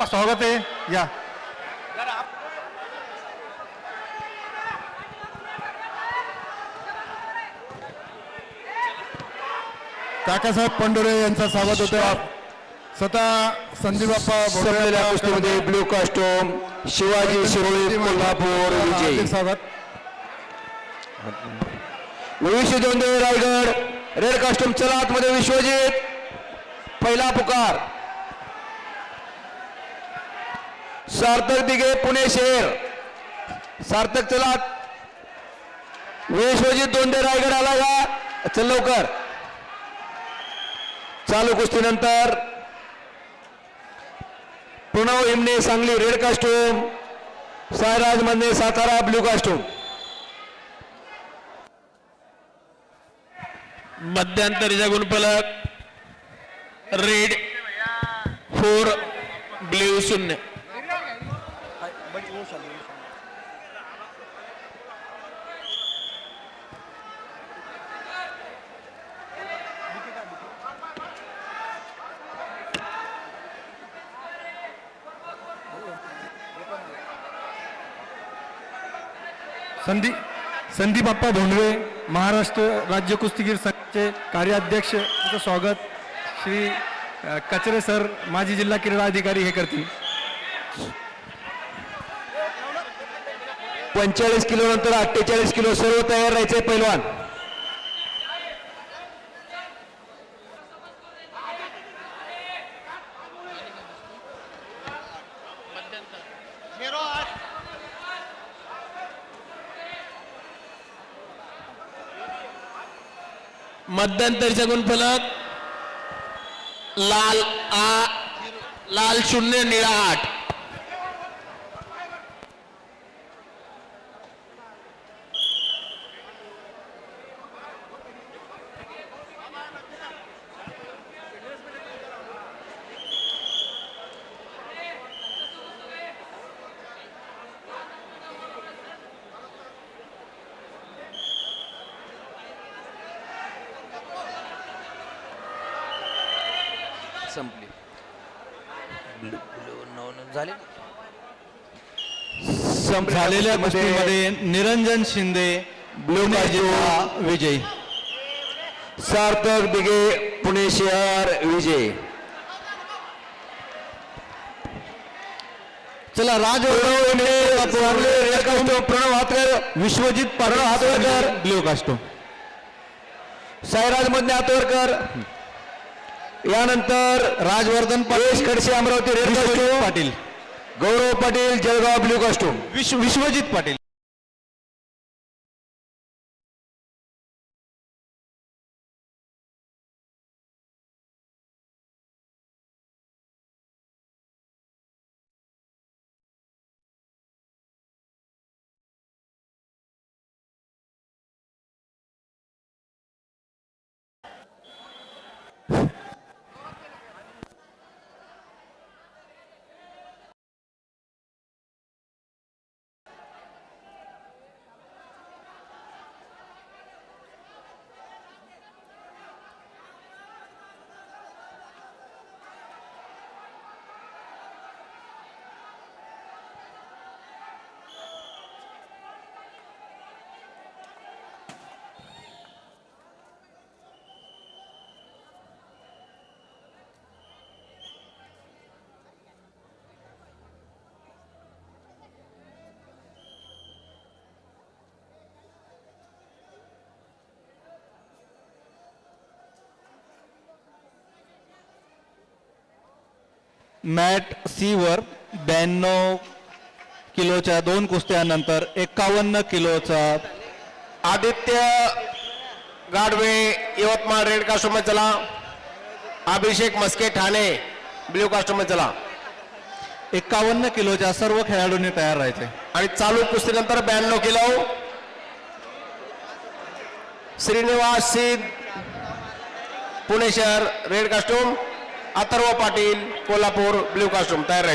माझं आपा स्वागत आहे. या. काकासाहेब पंडोरे यांचा स्वागत होतं स्वतः संदीप बाप्पा संपलेल्या कुस्तीमध्ये ब्ल्यू कास्टोम शिवाजी शिरोळे कोल्हापूर विजयी. स्वागत. विश्व दोंदे रायगड रेड कास्टूम चला आतमध्ये विश्वजित. पहिला पुकार. सार्थक दिघे पुणे शहर. सार्थक चला. विश्वजित दोंडे रायगड आला का? चल लवकर. चालू कुस्तीनंतर. प्रणव हिमने सांगली रेड कास्टूम सायराज म्हणजे सातारा ब्ल्यू कास्टूम मध्यंतरीचा गुणफलक रेड फोर ब्ल्यू शून्य. संदी संदीप बाप्पा भोंडवे महाराष्ट्र राज्य कुस्तीगीर संघाचे कार्याध्यक्ष स्वागत. श्री कचरे सर माजी जिल्हा क्रीडा अधिकारी हे करतील. पंचेचाळीस किलो नंतर अठ्ठेचाळीस किलो सर्व तयार राहायचे पैलवान. मध्यंतरीचा गुणफलक लाल आ लाल शून्य निळा आठ. संपली. झाले? झालेल्या कुस्तीमध्ये निरंजन शिंदे ब्लू जिल्हा विजयी. सार्थक दिघे पुणे शहर विजय. चला राज प्रणव हातकर. विश्वजित प्रणव हातवरकर. Blue costume Sairaj Madhane Hatwarkar. यानंतर Rajvardhan Yash Khadse Amravati red Patil. Gaurav Patil Jalgaon blue costume विश्व विश्वजित पाटील. मॅट सी वर ब्याण्णव किलोच्या दोन कुस्त्यानंतर एकावन्न किलोचा आदित्य गाडवे यवतमाळ रेड कास्टूममध्ये चला. अभिषेक मस्के ठाणे ब्ल्यू कास्टूममध्ये चला. एकावन्न किलोच्या सर्व खेळाडूंनी तयार राहायचे. आणि चालू कुस्तीनंतर ब्याण्णव किलो. श्रीनिवास सिद्ध पुणे शहर red costume. Atharva Patil Kolhapur blue costume. तयार राहील.